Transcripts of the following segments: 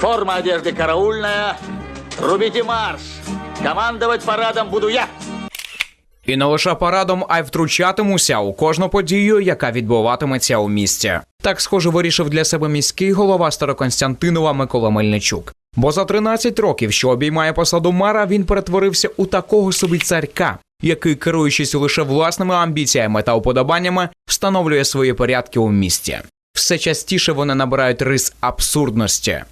Форма одежды караульная. Рубите марш. Командовать парадом буду я. І не лише парадом, а й втручатимуся у кожну подію, яка відбуватиметься у місті. Так, схоже, вирішив для себе міський голова Староконстантинова Микола Мельничук. Бо за 13 років, що обіймає посаду мера, він перетворився у такого собі царька, який, керуючись лише власними амбіціями та уподобаннями, встановлює свої порядки у місті. Все частіше вони набирають рис абсурдності.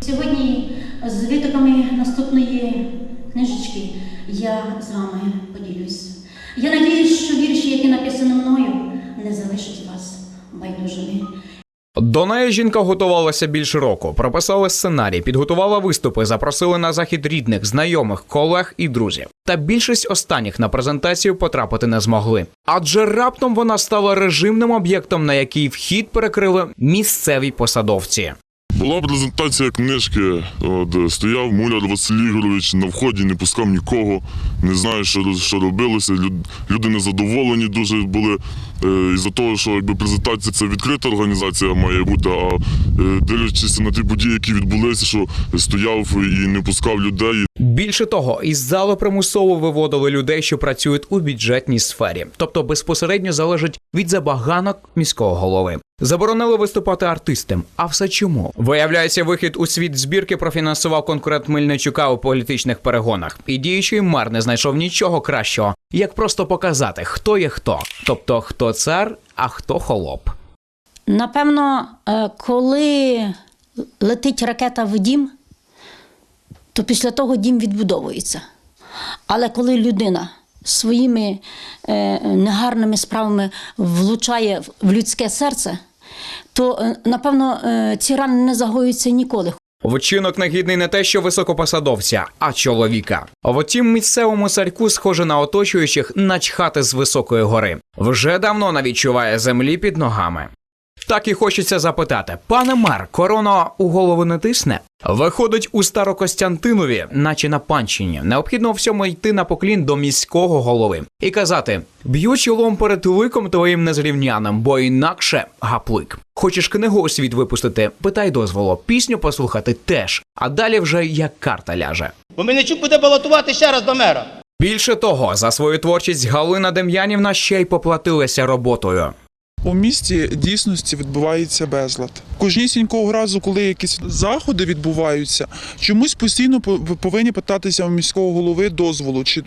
Сьогодні з витоками наступної книжечки я з вами поділюсь. Я надіюсь, що вірші, які написані мною, не залишать вас байдужими. До неї жінка готувалася більше року, прописала сценарій, підготувала виступи, запросили на захід рідних, знайомих, колег і друзів. Та більшість останніх на презентацію потрапити не змогли. Адже раптом вона стала режимним об'єктом, на який вхід перекрили місцеві посадовці. Була презентація книжки. От, стояв Муляр Василь Ігорович на вході, не пускав нікого, не знаю, що, що робилося. Люд- Люди незадоволені дуже були е, із-за того, що якби презентація це відкрита організація має бути, а е, дивлячись на ті події, які відбулися, що стояв і не пускав людей. Більше того, із зали примусово виводили людей, що працюють у бюджетній сфері, тобто безпосередньо залежать від забаганок міського голови. Заборонили виступати артистам. А все чому? Виявляється, вихід у світ збірки профінансував конкурент Мельничука у політичних перегонах. І діючий мер не знайшов нічого кращого, як просто показати, хто є хто, тобто хто цар, а хто холоп. Напевно, е, коли летить ракета в дім, то після того дім відбудовується. Але коли людина своїми е, негарними справами влучає в людське серце, то е, напевно е, ці рани не загоюються ніколи. Вчинок негідний не те, що високопосадовця, а чоловіка. Втім, місцевому царьку схоже на оточуючих начхати з високої гори. Вже давно не відчуває землі під ногами. Так і хочеться запитати, пане мер, корона у голову не тисне? Виходить у Старокостянтинові, наче на панщині. Необхідно всьому йти на поклін до міського голови і казати: б'ю чолом перед ликом твоїм незрівняним, бо інакше гаплик. Хочеш книгу у світ випустити? Питай дозволу, пісню послухати теж. А далі вже як карта ляже. Бо Мельничук буде балотувати ще раз до мера. Більше того, за свою творчість Галина Дем'янівна ще й поплатилася роботою. У місті дійсності відбувається безлад. Кожнісінького разу, коли якісь заходи відбуваються, чомусь постійно по- повинні питатися у міського голови дозволу, чи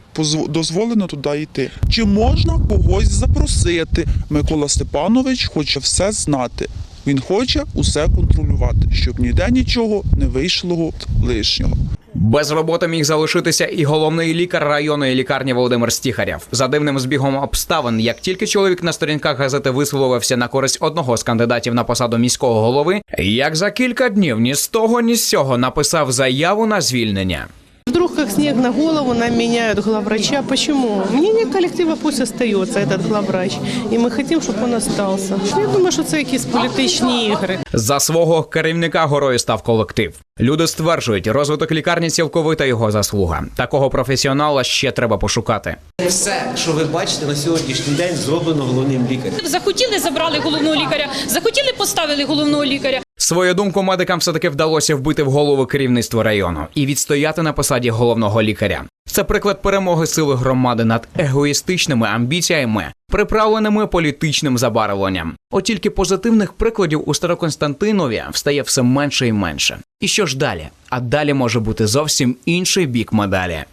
дозволено туди йти. Чи можна когось запросити? Микола Степанович хоче все знати. Він хоче усе контролювати, щоб ніде нічого не вийшло лишнього. Без роботи міг залишитися і головний лікар районної лікарні Володимир Стіхарєв. За дивним збігом обставин, як тільки чоловік на сторінках газети висловився на користь одного з кандидатів на посаду міського голови, як за кілька днів ні з того, ні з сього написав заяву на звільнення. Вдруг как снег на голову нам меняют главврача. Почему? Мнение коллектива пусть остается этот главврач. И мы хотим, чтобы он остался. Я думаю, що це якісь політичні ігри. За свого керівника горою став колектив. Люди стверджують, розвиток лікарні цілковита його заслуга. Такого професіонала ще треба пошукати. Все, що ви бачите на сьогоднішній день, зроблено головним лікарем. Захотіли, забрали головного лікаря, захотіли, поставили головного лікаря. Свою думку медикам все-таки вдалося вбити в голову керівництво району і відстояти на посаді головного лікаря. Це приклад перемоги сили громади над егоїстичними амбіціями, приправленими політичним забарвленням. От тільки позитивних прикладів у Староконстантинові встає все менше і менше. І що ж далі? А далі може бути зовсім інший бік медалі.